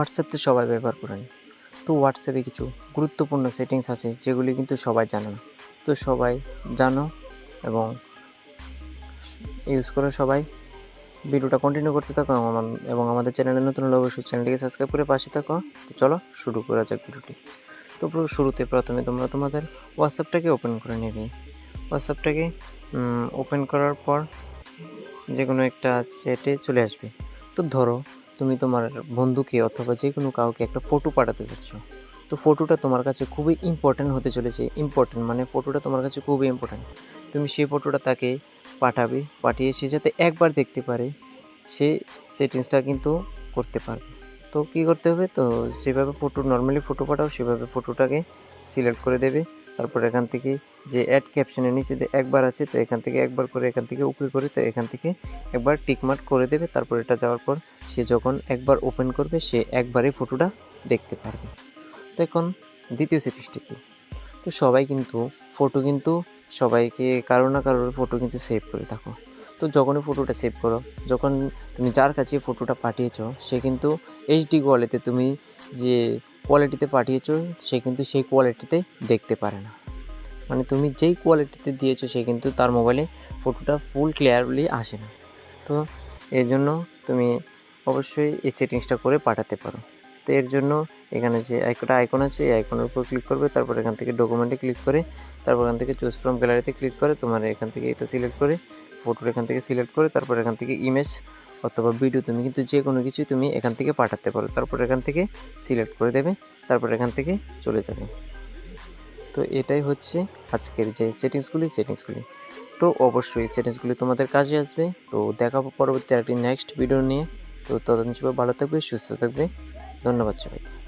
WhatsApp তো সবাই ব্যবহার করেন তো হোয়াটসঅ্যাপে কিছু গুরুত্বপূর্ণ সেটিংস আছে, যেগুলি কিন্তু সবাই জানে না। তো সবাই জানো এবং ইউজ করো সবাই। ভিডিওটা কন্টিনিউ করতে থাকো এবং আমাদের চ্যানেলে নতুন হলে অবশ্যই চ্যানেলটিকে সাবস্ক্রাইব করে পাশে থাকো। তো চলো শুরু করা যাক ভিডিওটি। তো শুরুতে প্রথমে তোমরা তোমাদের হোয়াটসঅ্যাপটাকে ওপেন করে নেবে হোয়াটসঅ্যাপটাকে ওপেন করার পর যে কোনো একটা চ্যাটে চলে আসবে। তো ধরো তুমি তোমার বন্ধুকে অথবা যে কোনো কাউকে একটা ফটো পাঠাতে চাচ্ছ তো ফটোটা তোমার কাছে খুবই ইম্পর্ট্যান্ট হতে চলেছে। ইম্পর্ট্যান্ট মানে ফটোটা তোমার কাছে খুবই ইম্পর্ট্যান্ট তুমি সেই ফটোটা তাকে পাঠাবে, পাঠিয়ে সে যাতে একবার দেখতে পারে, সে সেটিংসটা কিন্তু করতে পারবে। তো কী করতে হবে? তো যেভাবে ফটো নর্মালি ফটো পাঠাও, সেভাবে ফটোটাকে সিলেক্ট করে দেবে। তারপর এখান থেকে যে অ্যাড ক্যাপশনের নিচে একবার আছে, তো এখান থেকে একবার করে, এখান থেকে উপরে করে, তো এখান থেকে একবার টিকমার্ক করে দেবে। তারপর এটা যাওয়ার পর সে যখন একবার ওপেন করবে, সে একবারই ফটোটা দেখতে পারবে। তো এখন দ্বিতীয় সেটিংসটি কী? তো সবাই কিন্তু ফটো কিন্তু সবাইকে, কারও না কারোর ফটো কিন্তু সেভ করে থাকো। তো যখনই ফটোটা সেভ করো, যখন তুমি যার কাছে ফটোটা পাঠিয়েছো, সে কিন্তু এইচডি কোয়ালিতে তুমি যে কোয়ালিটিতে পাঠিয়েছো, সে কিন্তু সেই কোয়ালিটিতে দেখতে পারে না। মানে তুমি যেই কোয়ালিটিতে দিয়েছ, সে কিন্তু তার মোবাইলে ফটোটা ফুল ক্লিয়ারলি আসে না। তো এর জন্য তুমি অবশ্যই এই সেটিংসটা করে পাঠাতে পারো। তো এর জন্য এখানে যে একটা আইকন আছে, এই আইকনের উপর ক্লিক করবে, তারপর এখান থেকে ডকুমেন্টে ক্লিক করে, তারপর এখান থেকে চুজ ফ্রম গ্যালারিতে ক্লিক করে, তোমার এখান থেকে এটা সিলেক্ট করে ফটোটা এখান থেকে সিলেক্ট করে তারপর এখান থেকে ইমেজ অথবা ভিডিও তুমি কিন্তু যে কোনো কিছু তুমি এখান থেকে পাঠাতে পারো। তারপর এখান থেকে সিলেক্ট করে দেবে, তারপর এখান থেকে চলে যাবে। তো এটাই হচ্ছে আজকের যে সেটিংসগুলি সেটিংসগুলি। তো অবশ্যই সেটিংসগুলি তোমাদের কাজে আসবে। তো দেখাবো পরবর্তী একটি নেক্সট ভিডিও নিয়ে। তো তদন্ত ভালো থাকবে, সুস্থ থাকবে। ধন্যবাদ সবাইকে।